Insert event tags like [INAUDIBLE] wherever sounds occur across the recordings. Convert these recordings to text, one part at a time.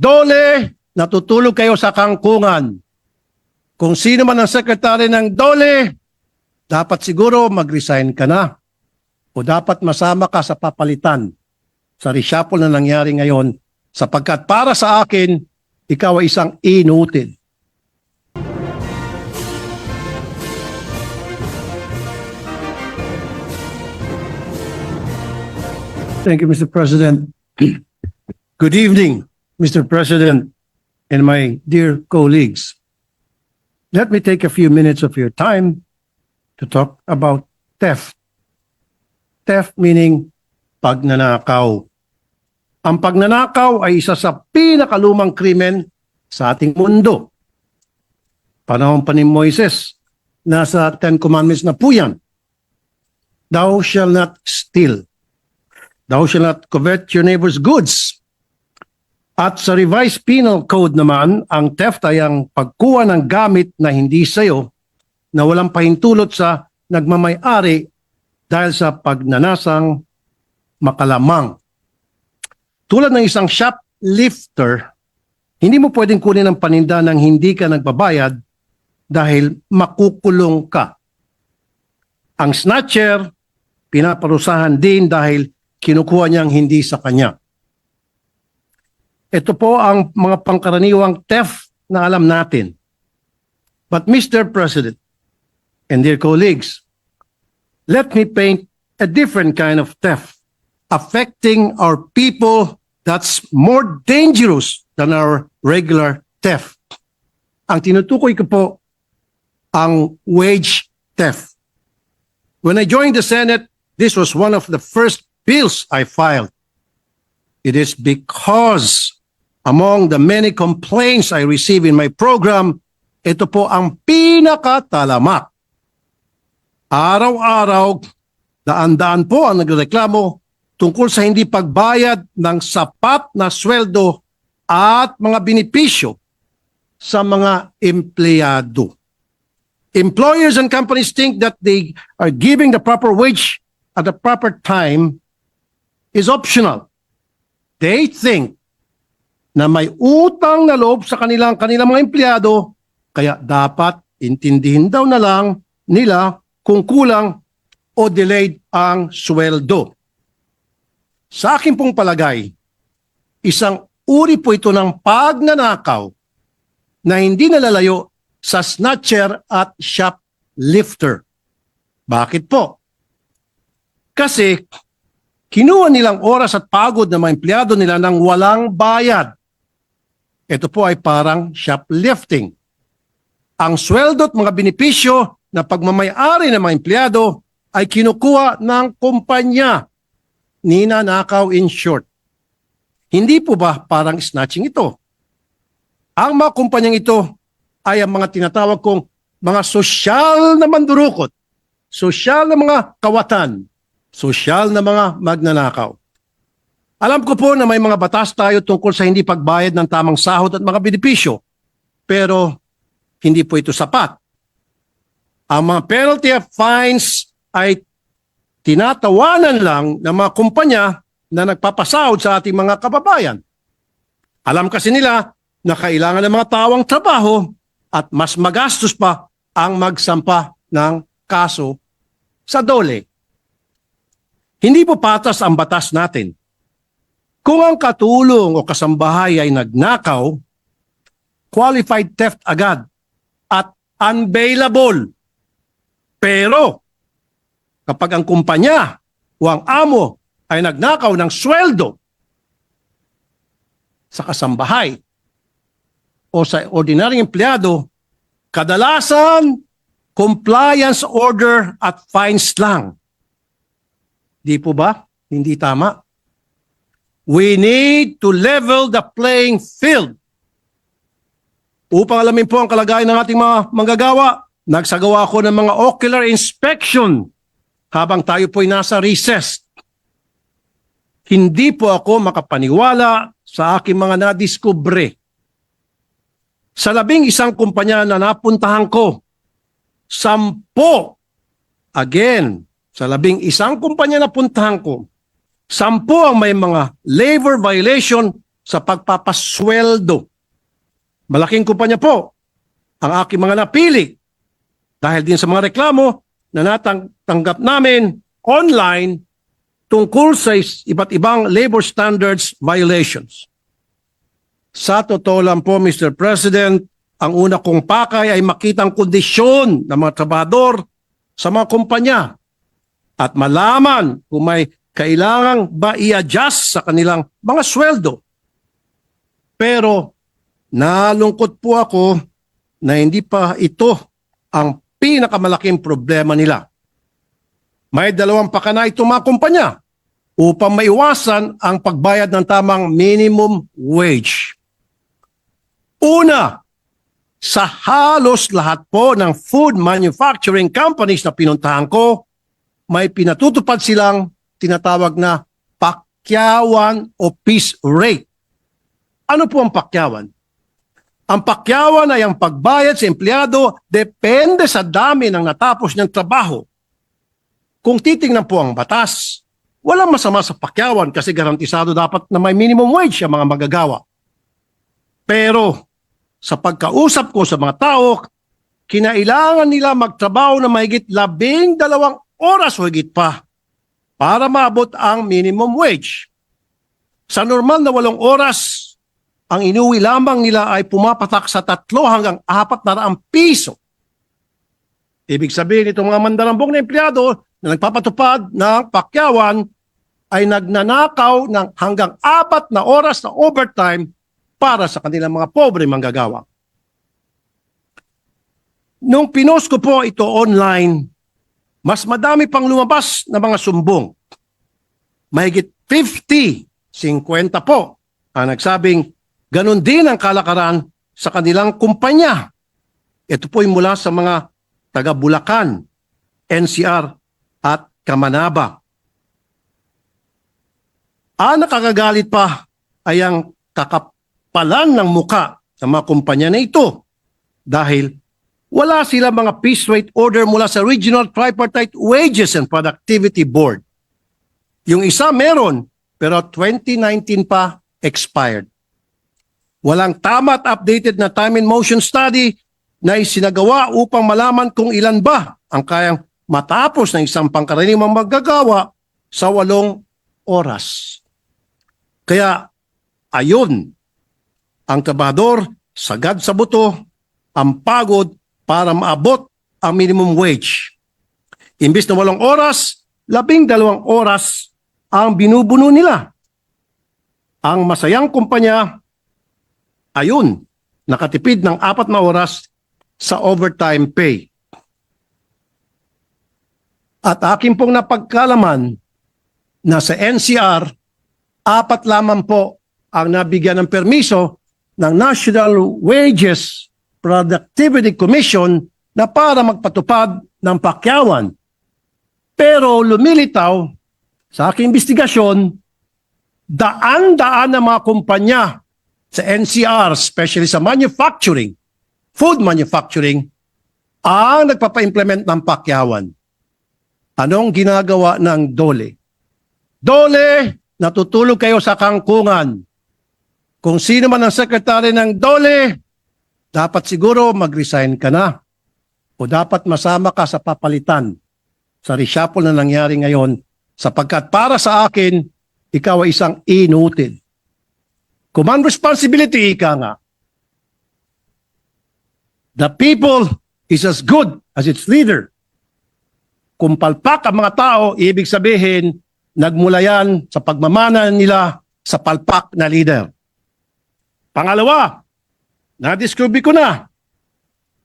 Dole, natutulog kayo sa kangkungan. Kung sino man ang sekretary ng Dole, dapat siguro mag-resign ka na. O dapat masama ka sa papalitan sa reshuffle na nangyari ngayon sapagkat para sa akin, ikaw ay isang inutil. Thank you, Mr. President. [CLEARS THROAT] Good evening, Mr. President and my dear colleagues. Let me take a few minutes of your time to talk about theft. Theft meaning pagnanakaw. Ang pagnanakaw ay isa sa pinakalumang krimen sa ating mundo. Panahon pa ni Moises, nasa Ten Commandments na po yan. Thou shall not steal. Thou shall not covet your neighbor's goods. At sa revised penal code naman, ang theft ay ang pagkuha ng gamit na hindi sayo na walang pahintulot sa nagmamay-ari dahil sa pagnanasang makalamang. Tulad ng isang shoplifter, hindi mo pwedeng kunin ang paninda ng hindi ka nagbabayad dahil makukulong ka. Ang snatcher, pinaparusahan din dahil kinukuha niyang hindi sa kanya. Ito po ang mga pangkaraniwang theft na alam natin. But Mr. President and dear colleagues, let me paint a different kind of theft affecting our people that's more dangerous than our regular theft. Ang tinutukoy ko po ang wage theft. When I joined the Senate, this was one of the first bills I filed. It is because among the many complaints I receive in my program, ito po ang pinakatalamak. Araw-araw, daan-daan po ang nagreklamo tungkol sa hindi pagbayad ng sapat na sweldo at mga benepisyo sa mga empleyado. Employers and companies think that they are giving the proper wage at the proper time is optional. They think na may utang na loob sa kanilang kanilang mga empleyado kaya dapat intindihin daw na lang nila kung kulang o delayed ang sweldo. Sa akin pong palagay, isang uri po ito ng pagnanakaw na hindi nalalayo sa snatcher at shoplifter. Bakit po? Kasi kinuha nilang oras at pagod ng mga empleyado nila ng walang bayad. Ito po ay parang shoplifting. Ang sweldo at mga benepisyo na pagmamayari ng mga empleyado ay kinukuha ng kumpanya. Ninanakaw in short. Hindi po ba parang snatching ito? Ang mga kumpanyang ito ay ang mga tinatawag kong mga sosyal na mandurukot, sosyal na mga kawatan, sosyal na mga magnanakaw. Alam ko po na may mga batas tayo tungkol sa hindi pagbayad ng tamang sahod at mga benepisyo, pero hindi po ito sapat. Ang mga penalty of fines ay tinatawanan lang ng mga kumpanya na nagpapasahod sa ating mga kababayan. Alam kasi nila na kailangan ng mga tawang trabaho at mas magastos pa ang magsampa ng kaso sa dole. Hindi po patas ang batas natin. Kung ang katulong o kasambahay ay nagnakaw, qualified theft agad at unbailable. Pero kapag ang kumpanya o ang amo ay nagnakaw ng sweldo sa kasambahay o sa ordinaryong empleyado, kadalasan compliance order at fines lang. Di po ba? Hindi tama. We need to level the playing field. Upang alamin po ang kalagayan ng ating mga manggagawa, nagsagawa ako ng mga ocular inspection habang tayo po'y nasa recess. Hindi po ako makapaniwala sa aking mga nadiskubre. Sa labing isang kumpanya na napuntahan ko, sampo, again, sa labing isang kumpanya na puntahan ko, sampo ang may mga labor violation sa pagpapasweldo. Malaking kumpanya po ang aking mga napili dahil din sa mga reklamo na natanggap namin online tungkol sa iba't ibang labor standards violations. Sa totoo lang po, Mr. President, ang una kong pakay ay makitang kondisyon ng mga trabador sa mga kumpanya at malaman kung may kailangang ba i-adjust sa kanilang mga sweldo. Pero nalungkot po ako na hindi pa ito ang pinakamalaking problema nila. May dalawang pakana itong mga kumpanya upang maiwasan ang pagbayad ng tamang minimum wage. Una, sa halos lahat po ng food manufacturing companies na pinuntahan ko, may pinatutupad silang tinatawag na pakyawan o piece rate. Ano po ang pakyawan? Ang pakyawan ay ang pagbayad sa empleyado depende sa dami ng natapos niyang trabaho. Kung titingnan po ang batas, walang masama sa pakyawan kasi garantisado dapat na may minimum wage ang mga magagawa. Pero sa pagkausap ko sa mga tao, kinailangan nila magtrabaho na mahigit labing dalawang oras o higit pa para maabot ang minimum wage. Sa normal na walong oras, ang inuwi lamang nila ay pumapatak sa tatlo hanggang apat na raang piso. Ibig sabihin itong mga mandarambong na empleyado na nagpapatupad ng pakyawan ay nagnanakaw ng hanggang apat na oras na overtime para sa kanilang mga pobre manggagawa. Nung pinost ko po ito online, mas madami pang lumabas na mga sumbong. Mahigit 50, 50 po ang nagsabing ganun din ang kalakaran sa kanilang kumpanya. Ito po ay mula sa mga taga Bulacan, NCR at Kamanaba. Ang nakakagalit pa ay ang kakapalan ng muka ng mga kumpanya na ito dahil wala sila mga piece rate order mula sa Regional Tripartite Wages and Productivity Board. Yung isa meron, pero 2019 pa expired. Walang tama at updated na time and motion study na isinagawa upang malaman kung ilan ba ang kayang matapos ng isang pangkaraniwang maggagawa sa walong oras. Kaya, ayun, ang trabahador, sagad sa buto, ang pagod para maabot ang minimum wage. Imbis na walong oras, labing dalawang oras ang binubuno nila. Ang masayang kumpanya, ayun, nakatipid ng apat na oras sa overtime pay. At akin pong napagkalaman na sa NCR, apat lamang po ang nabigyan ng permiso ng National Wages Productivity Commission na para magpatupad ng pakyawan. Pero lumilitaw sa aking investigasyon, daan-daan ng mga kumpanya sa NCR, especially sa manufacturing, food manufacturing, ang nagpapa-implement ng pakyawan. Anong ginagawa ng DOLE? DOLE, natutulog kayo sa kangkungan. Kung sino man ang sekretary ng DOLE, dapat siguro mag-resign ka na. O dapat masama ka sa papalitan sa reshuffle na nangyari ngayon sapagkat para sa akin, ikaw ay isang inutil. Command responsibility, ika nga. The people is as good as its leader. Kung palpak ang mga tao, ibig sabihin, nagmula yan sa pagmamana nila sa palpak na leader. Pangalawa, na-discover ko na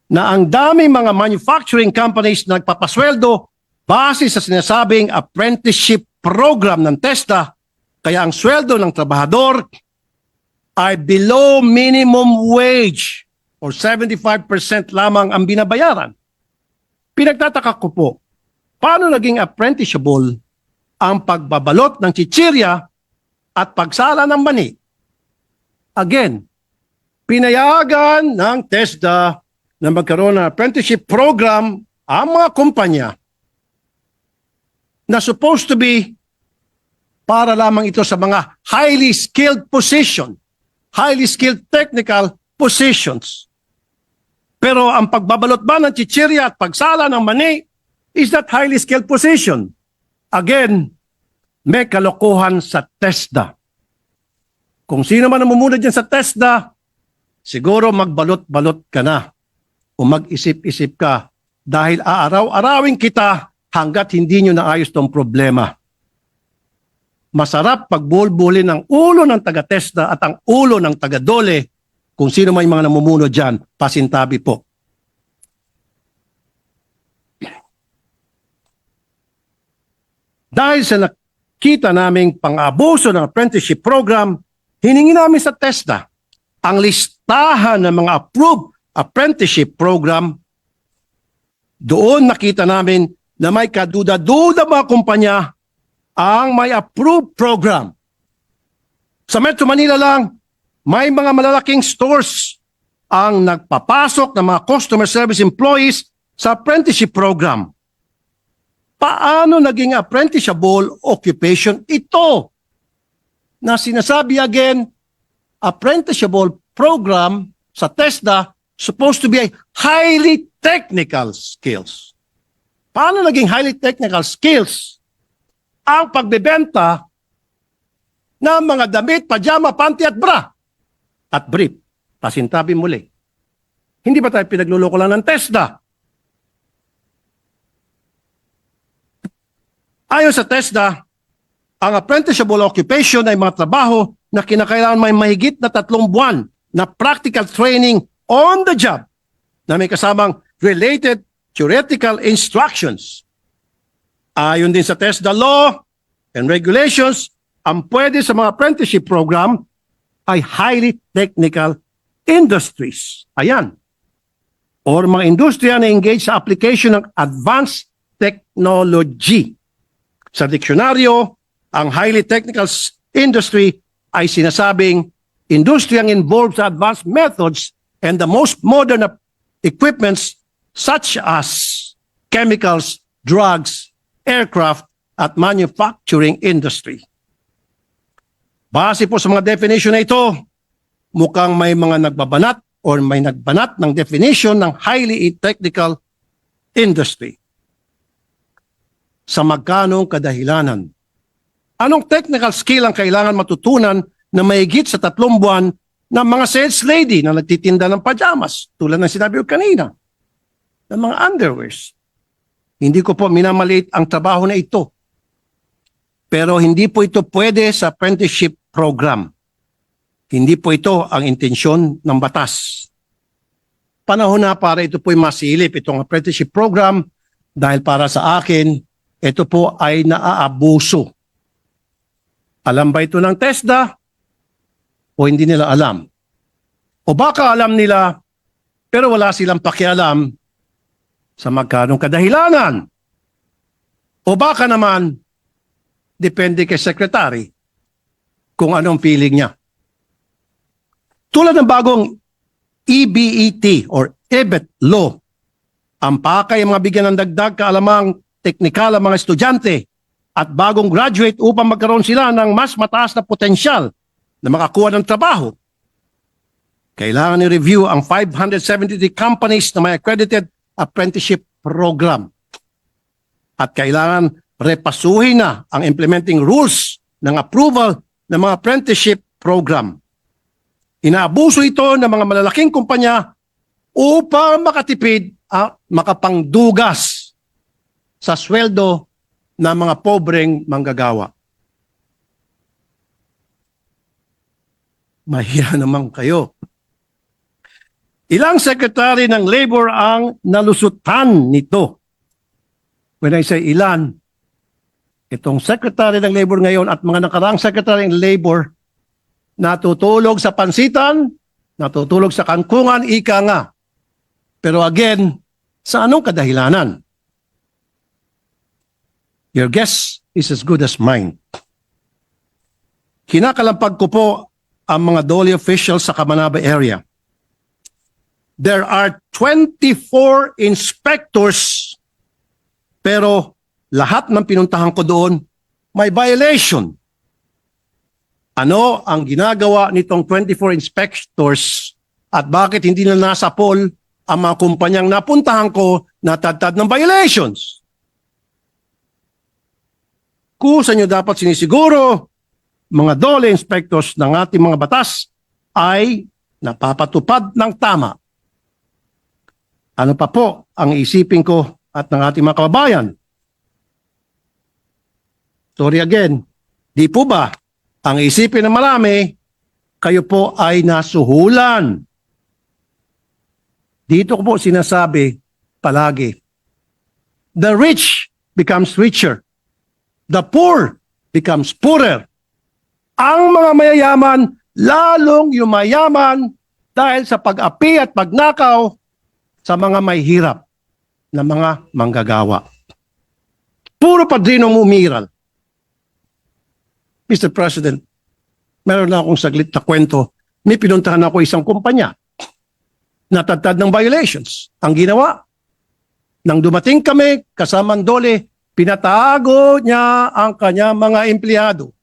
na ang daming mga manufacturing companies na nagpapasweldo base sa sinasabing apprenticeship program ng TESDA, kaya ang sweldo ng trabahador ay below minimum wage or 75% lamang ang binabayaran. Pinagtataka ko po, paano naging apprenticable ang pagbabalot ng chichirya at pagsala ng mani? Again, pinayagan ng TESDA na magkaroon ng apprenticeship program ang mga kumpanya na supposed to be para lamang ito sa mga highly skilled position highly skilled technical positions. Pero ang pagbabalot ba ng chichirya at pagsala ng mani is that highly skilled position. Again, may kalokohan sa TESDA. Kung sino man ang mumuna dyan sa TESDA, siguro magbalot-balot ka na o mag-isip-isip ka dahil aaraw-arawin kita hanggat hindi nyo naayos tong problema. Masarap pagbulbulin ang ulo ng taga-TESDA at ang ulo ng taga-DOLE kung sino may mga namumuno dyan, pasintabi po. Dahil sa nakita naming pang-abuso ng apprenticeship program, hiningi namin sa TESDA ang listahan ng mga approved apprenticeship program. Doon nakita namin na may kaduda-duda mga kumpanya ang may approved program. Sa Metro Manila lang, may mga malalaking stores ang nagpapasok ng mga customer service employees sa apprenticeship program. Paano naging apprenticeshable occupation ito? Na sinasabi again, apprenticeshable program sa TESDA supposed to be a highly technical skills. Paano naging highly technical skills ang pagbebenta ng mga damit, pajama, panty at bra at brief? Pasintabi muli. Hindi ba tayo pinagluloko lang ng TESDA? Ayon sa TESDA, ang apprenticeshable occupation ay mga trabaho na kinakailangan may mahigit na tatlong buwan na practical training on the job na may kasamang related theoretical instructions. Ayon din sa TESDA law and regulations, ang pwede sa mga apprenticeship program ay highly technical industries. Ayan. Or mga industriya na engage sa application ng advanced technology. Sa diksyonaryo, ang highly technical industry ay sinasabing industriyang involved sa advanced methods and the most modern equipments such as chemicals, drugs, aircraft, at manufacturing industry. Base po sa mga definition na ito, mukhang may mga nagbabanat or may nagbanat ng definition ng highly technical industry. Sa magkanong kadahilanan? Anong technical skill ang kailangan matutunan na mahigit sa tatlong buwan ng mga sales lady na nagtitinda ng pajamas tulad ng sinabi ko kanina ng mga underwears. Hindi ko po minamaliit ang trabaho na ito. Pero hindi po ito pwede sa apprenticeship program. Hindi po ito ang intensyon ng batas. Panahon na para ito po'y masilip itong apprenticeship program dahil para sa akin, ito po ay naaabuso. Alam ba ito ng TESDA? O hindi nila alam? O baka alam nila, pero wala silang pakialam sa magkanong kadahilanan? O baka naman, depende kay secretary kung anong feeling niya. Tulad ng bagong EBET or EBET law, ang pakay mga bigyan ng dagdag kaalamang teknikal ang mga estudyante at bagong graduate upang magkaroon sila ng mas mataas na potensyal na makakuha ng trabaho. Kailangan i-review ang 573 companies na may accredited apprenticeship program. At kailangan repasuhin na ang implementing rules ng approval ng mga apprenticeship program. Inaabuso ito ng mga malalaking kumpanya upang makatipid at makapangdugas sa sweldo ng mga pobreng manggagawa. Mahiya [LAUGHS] naman kayo. Ilang sekretary ng labor ang nalusutan nito? When I say ilan, itong secretary ng labor ngayon at mga nakaraang secretary ng labor natutulog sa pansitan, natutulog sa kangkungan, ika nga. Pero again, sa anong kadahilanan? Your guess is as good as mine. Kinakalampag ko po ang mga DOLE officials sa Kamanaba area. There are 24 inspectors pero lahat ng pinuntahan ko doon may violation. Ano ang ginagawa nitong 24 inspectors at bakit hindi na nasa poll ang mga kumpanyang napuntahan ko na tatad ng violations? Kusa nyo dapat sinisiguro mga dole inspectors ng ating mga batas ay napapatupad ng tama. Ano pa po ang isipin ko at ng ating mga kababayan? Sorry again, di po ba ang isipin ng marami, kayo po ay nasuhulan. Dito ko po sinasabi palagi, the rich becomes richer. The poor becomes poorer. Ang mga mayayaman, lalong yumayaman dahil sa pag-api at pagnakaw sa mga may hirap na mga manggagawa. Puro padrinong umiral. Mr. President, meron na akong saglit na kwento. May pinuntahan ako isang kumpanya. Natatad ng violations. Ang ginawa, nang dumating kami, kasamang dole, pinatago niya ang kanya mga empleyado.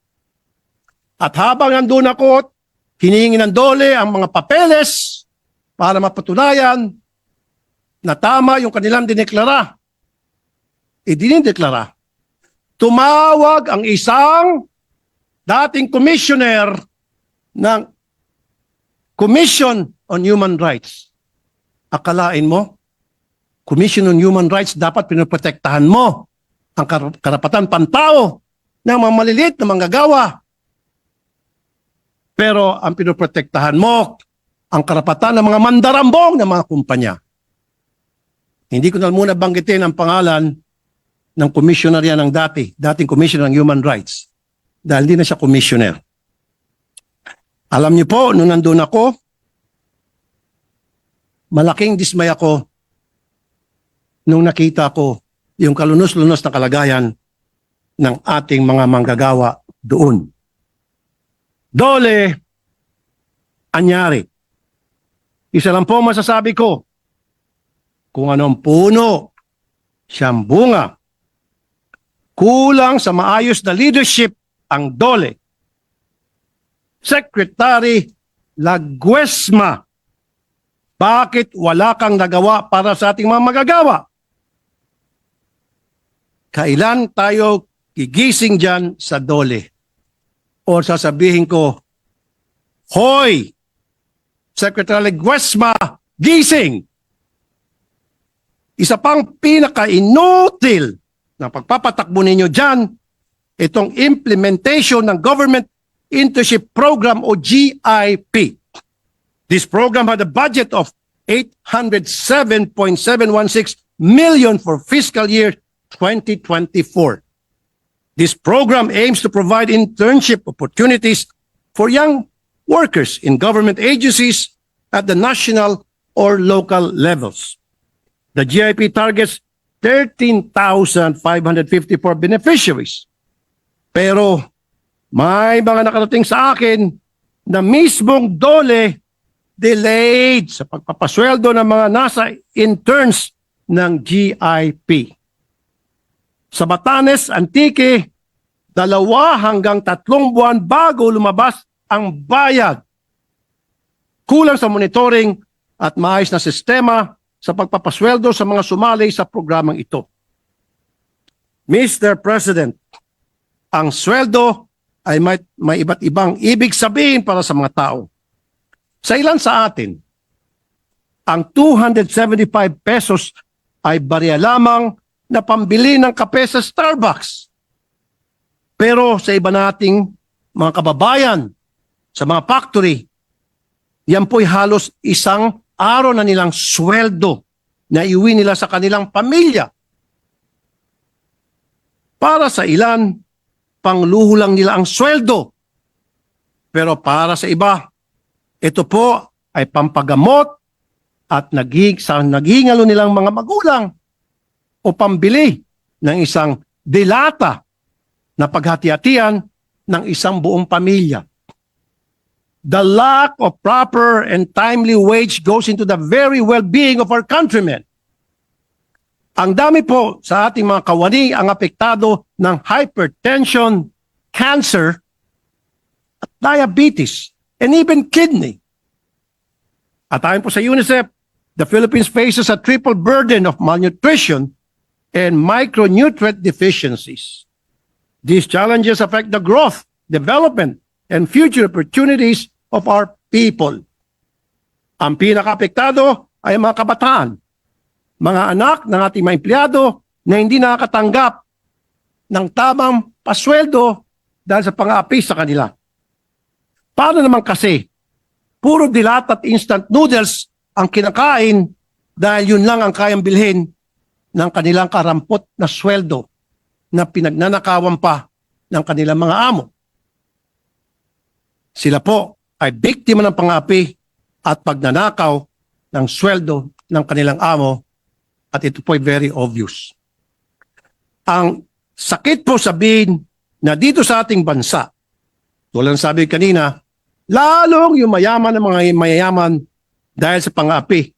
At habang nandun ako, hiningi ng dole ang mga papeles para mapatunayan na tama yung kanilang dineklara. E dinideklara. Tumawag ang isang dating commissioner ng Commission on Human Rights. Akalain mo, Commission on Human Rights dapat pinoprotektahan mo ang kar- karapatan pantao ng mga maliliit na manggagawa. Pero ang pinoprotektahan mo ang karapatan ng mga mandarambong ng mga kumpanya. Hindi ko na muna banggitin ang pangalan ng commissioner yan ng dati, dating commissioner ng human rights dahil di na siya commissioner. Alam niyo po, nung nandun ako, malaking dismay ako nung nakita ko yung kalunos-lunos na kalagayan ng ating mga manggagawa doon. Dole, anyari. Isa lang po masasabi ko, kung anong puno, siyang bunga. Kulang sa maayos na leadership ang dole. Secretary Laguesma, bakit wala kang nagawa para sa ating mga magagawa? Kailan tayo gigising dyan sa dole? O sasabihin ko, Hoy! Secretary Laguesma, gising! Isa pang pinaka-inutil na pagpapatakbo ninyo dyan, itong implementation ng Government Internship Program o GIP. This program had a budget of 807.716 million for fiscal year 2024. This program aims to provide internship opportunities for young workers in government agencies at the national or local levels. The GIP targets 13,554 beneficiaries. Pero may mga nakarating sa akin na mismong dole delayed sa pagpapasweldo ng mga nasa interns ng GIP. Sa Batanes, Antique, dalawa hanggang tatlong buwan bago lumabas ang bayad. Kulang sa monitoring at maayos na sistema sa pagpapasweldo sa mga sumali sa programang ito. Mr. President, ang sweldo ay may, may iba't ibang ibig sabihin para sa mga tao. Sa ilan sa atin, ang 275 pesos ay barya lamang na pambili ng kape sa Starbucks. Pero sa iba nating mga kababayan, sa mga factory, yan po'y halos isang araw na nilang sweldo na iuwi nila sa kanilang pamilya. Para sa ilan, pangluho lang nila ang sweldo. Pero para sa iba, ito po ay pampagamot at naging, sa nilang mga magulang o pambili ng isang dilata na paghati-hatian ng isang buong pamilya. The lack of proper and timely wage goes into the very well-being of our countrymen. Ang dami po sa ating mga kawani ang apektado ng hypertension, cancer, at diabetes, and even kidney. At ayon po sa UNICEF, the Philippines faces a triple burden of malnutrition and micronutrient deficiencies. These challenges affect the growth, development, and future opportunities of our people. Ang pinakaapektado ay mga kabataan, mga anak ng ating mga empleyado na hindi nakakatanggap ng tamang pasweldo dahil sa pang-aapi sa kanila. Paano naman kasi? Puro dilat at instant noodles ang kinakain dahil yun lang ang kayang bilhin ng kanilang karampot na sweldo na pinagnanakawan pa ng kanilang mga amo. Sila po ay biktima ng pang-aapi at pagnanakaw ng sweldo ng kanilang amo at ito po ay very obvious. Ang sakit po sabihin na dito sa ating bansa, tulad sabi kanina, lalong yung mayaman ng mga mayayaman dahil sa pang-aapi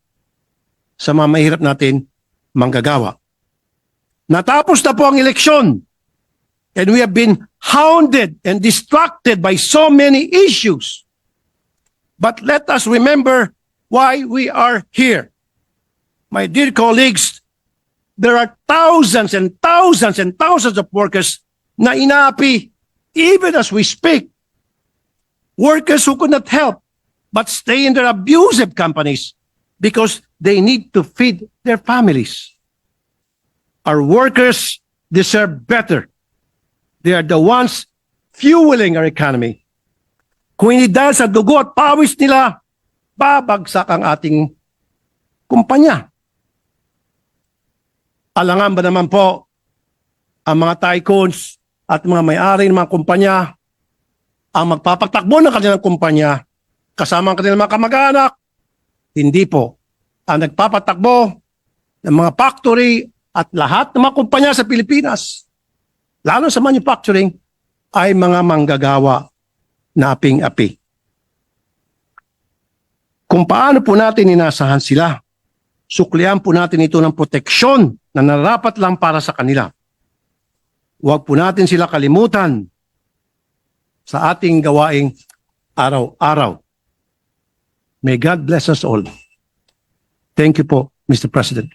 sa mga mahirap natin manggagawa. Natapos na po ang eleksyon and we have been hounded and distracted by so many issues. But let us remember why we are here. My dear colleagues, there are thousands and thousands and thousands of workers na inaapi even as we speak. Workers who could not help but stay in their abusive companies because they need to feed their families. Our workers deserve better. They are the ones fueling our economy. Kung hindi dahil sa dugo at pawis nila, babagsak ang ating kumpanya. Alangan ba naman po ang mga tycoons at mga may-ari ng mga kumpanya ang magpapatakbo ng kanilang kumpanya kasama ang kanilang mga kamag-anak? Hindi po. Ang nagpapatakbo ng mga factory at lahat ng mga kumpanya sa Pilipinas, lalo sa manufacturing, ay mga manggagawa na aping-api. Kung paano po natin inasahan sila, suklian po natin ito ng proteksyon na narapat lang para sa kanila. Huwag po natin sila kalimutan sa ating gawaing araw-araw. May God bless us all. Thank you po, Mr. President.